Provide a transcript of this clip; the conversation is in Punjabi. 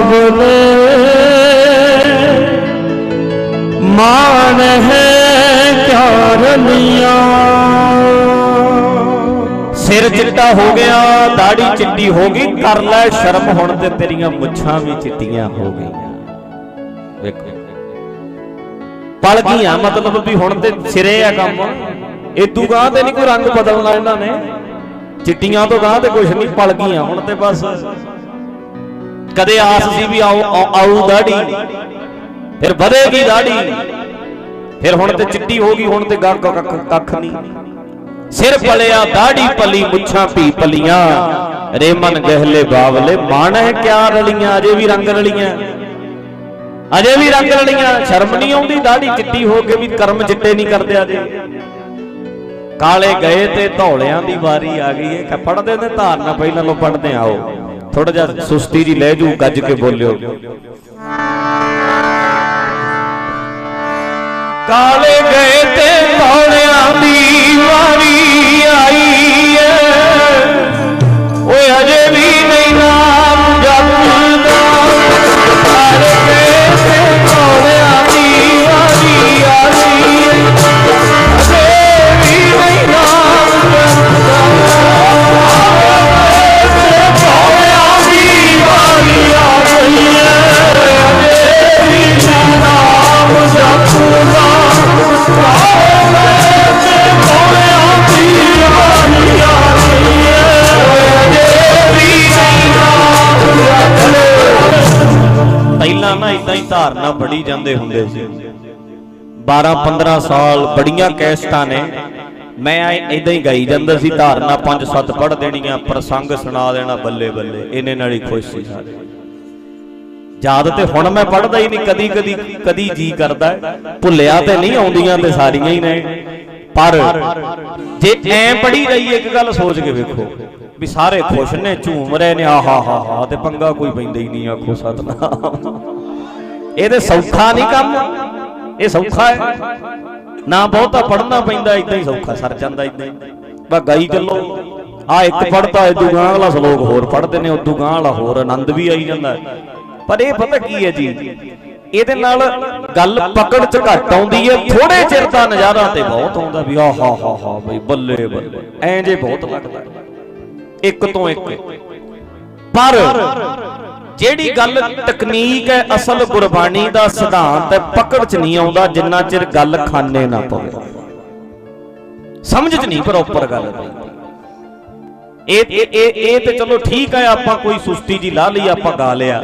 ਬੋਲੇ ਮਾਨ ਹੈ ਕਿਆ ਰਲੀਆਂ ਸਿਰ ਚਿੱਟਾ ਹੋ ਗਿਆ, ਦਾੜੀ ਚਿੱਟੀ ਹੋ ਗਈ, ਕਰ ਲੈ ਸ਼ਰਮ, ਹੁਣ ਤੇ ਤੇਰੀਆਂ ਮੁੱਛਾਂ ਵੀ ਚਿੱਟੀਆਂ ਹੋ ਗਈਆਂ। ਵੇਖੋ। ਪਲ ਗਈਆਂ, ਮਤਲਬ ਵੀ ਹੁਣ ਤੇ ਸਿਰੇ ਆ ਕੰਮ। ਇਦੂ ਗਾਂ ਤੇ ਨਹੀਂ ਕੋਈ ਰੰਗ ਬਦਲਣਾ ਇਹਨਾਂ ਨੇ। ਚਿੱਟੀਆਂ ਤੋਂ ਗਾਂ ਤੇ ਕੁਝ ਨਹੀਂ ਪਲ ਗਈਆਂ, ਹੁਣ ਤੇ ਬਸ ਕਦੇ ਆਸ ਸੀ ਵੀ ਆਉ ਆਉ- ਆਊ ਦਾੜੀ। ਫਿਰ ਵਧੇਗੀ ਦਾੜੀ। ਫਿਰ ਹੁਣ ਤੇ ਚਿੱਟੀ ਹੋ ਗਈ, ਹੁਣ ਤੇ ਗਾਂ ਕੱਖ ਕੱਖ ਨਹੀਂ। ਸਿਰ ਪਲਿਆ, ਦਾੜੀ ਪਲੀ, ਮੁੱਛਾਂ ਪੀ ਪਲੀਆਂ। ਰੇਮਨ ਗਹਿਲੇ ਬਾਵਲੇ ਮਨ ਹੈ ਕਿਆ ਰਲੀਆਂ, ਅਜੇ ਵੀ ਰੰਗ ਰਲੀਆਂ। ਅਜੇ ਵੀ ਰੰਗ ਰਲੀਆਂ, ਸ਼ਰਮ ਨਹੀਂ ਆਉਂਦੀ ਦਾੜੀ ਚਿੱਟੀ ਹੋ ਕੇ ਵੀ ਕਰਮ ਚਿੱਟੇ ਨਹੀਂ ਕਰਦੇ ਅਜੇ। ਕਾਲੇ ਗਏ ਤੇ ਧੌਲਿਆਂ ਦੀ ਵਾਰੀ ਆ ਗਈ ਹੈ ਕਿ ਪੜਦੇ ਨੇ, ਧਾਰਨਾ ਪਹਿਲਾਂ ਲੋ ਪੜਦੇ ਆਓ। ਥੋੜਾ ਜਿਹਾ ਸੁਸਤੀ ਜੀ ਲੈ ਜੂ ਗੱਜ ਕੇ ਬੋਲਿਓ। ਕਾਲੇ ਗਏ ਤੇ ਧੌਲਿਆਂ ਇਦਾਂ ਹੀ ਧਾਰਨਾ ਬੜੀ ਜਾਂਦੇ ਹੁੰਦੇ ਸੀ। 12 15 ਸਾਲ ਬੜੀਆਂ ਕੈਸਟਾਂ ਨੇ। ਮੈਂ ਇਦਾਂ ਹੀ ਗਾਈ ਜਾਂਦਾ ਸੀ, ਧਾਰਨਾ ਪੰਜ ਸੱਤ ਪੜ ਦੇਣੀਆਂ, ਪ੍ਰਸੰਗ ਸੁਣਾ ਦੇਣਾ ਬੱਲੇ ਬੱਲੇ, ਇਹਨੇ ਨਾਲ ਹੀ ਖੁਸ਼ ਸੀ ਸਾਰੇ। ਯਾਦ ਤੇ ਹੁਣ ਮੈਂ ਪੜਦਾ ਹੀ ਨਹੀਂ, ਕਦੀ ਕਦੀ ਕਦੀ ਜੀ ਕਰਦਾ ਭੁੱਲਿਆ ਤੇ ਨਹੀਂ ਆਉਂਦੀਆਂ ਤੇ ਸਾਰੀਆਂ ਹੀ ਨੇ। ਪਰ ਜੇ ਐ ਪੜੀ ਰਹੀ, ਇੱਕ ਗੱਲ ਸੋਚ ਕੇ ਵੇਖੋ, ਵੀ ਸਾਰੇ ਖੁਸ਼ ਨੇ, ਝੂਮ ਰਹੇ ਨੇ, ਆਹਾ, ਹਾ ਹਾ, ਤੇ ਪੰਗਾ ਕੋਈ ਪੈਂਦਾ ਹੀ ਨਹੀਂ, ਆਖੋ ਸਤਨਾਮ। ਇਹ ਤੇ ਸੌਖਾ ਨਹੀਂ ਕੰਮ। ਇਹ ਸੌਖਾ ਹੈ। ਨਾ ਬਹੁਤਾ ਪੜਨਾ ਪੈਂਦਾ ਇਦਾਂ ਹੀ ਸੌਖਾ ਸਰ ਜਾਂਦਾ ਇਦਾਂ ਹੀ। ਬਸ ਗਾਈ ਚੱਲੋ। ਆ ਇੱਕ ਪੜਤਾ ਇਦੂ ਗਾਂ ਵਾਲਾ ਸ਼ਲੋਕ ਹੋਰ ਪੜਦੇ ਨੇ ਉਦੂ ਗਾਂ ਵਾਲਾ ਹੋਰ ਆਨੰਦ ਵੀ ਆਈ ਜਾਂਦਾ। ਹੈ। ਪਰ ਇਹ ਪਤਾ ਕੀ ਹੈ ਜੀ ਇਹਦੇ ਨਾਲ ਗੱਲ ਪਕੜ ਚ ਘੱਟ ਆਉਂਦੀ ਹੈ ਥੋੜੇ ਚਿਰ ਦਾ ਨਜ਼ਾਰਾ ਤੇ ਬਹੁਤ ਆਉਂਦਾ ਵੀ ਆਹ ਹਾ ਹਾ ਹਾ ਬਈ ਬੱਲੇ ਬੱਲੇ। ਐਂ ਜੇ ਬਹੁਤ ਲੱਗਦਾ। ਇੱਕ ਤੋਂ ਇੱਕ। ਪਰ ਜਿਹੜੀ ਗੱਲ ਤਕਨੀਕ ਹੈ ਅਸਲ ਗੁਰਬਾਣੀ ਦਾ ਸਿਧਾਂਤ ਹੈ ਪਕੜ ਚ ਨਹੀਂ ਆਉਂਦਾ ਜਿੰਨਾ ਚਿਰ ਗੱਲ ਖਾਨੇ ਨਾ ਪਵੇ। ਸਮਝ ਚ ਨਹੀਂ ਪ੍ਰੋਪਰ ਗੱਲ ਇਹ ਇਹ ਇਹ ਤੇ ਚਲੋ ਠੀਕ ਹੈ ਆਪਾਂ ਕੋਈ ਸੁਸਤੀ ਜੀ ਲਾ ਲਈ ਆਪਾਂ ਗਾ ਲਿਆ।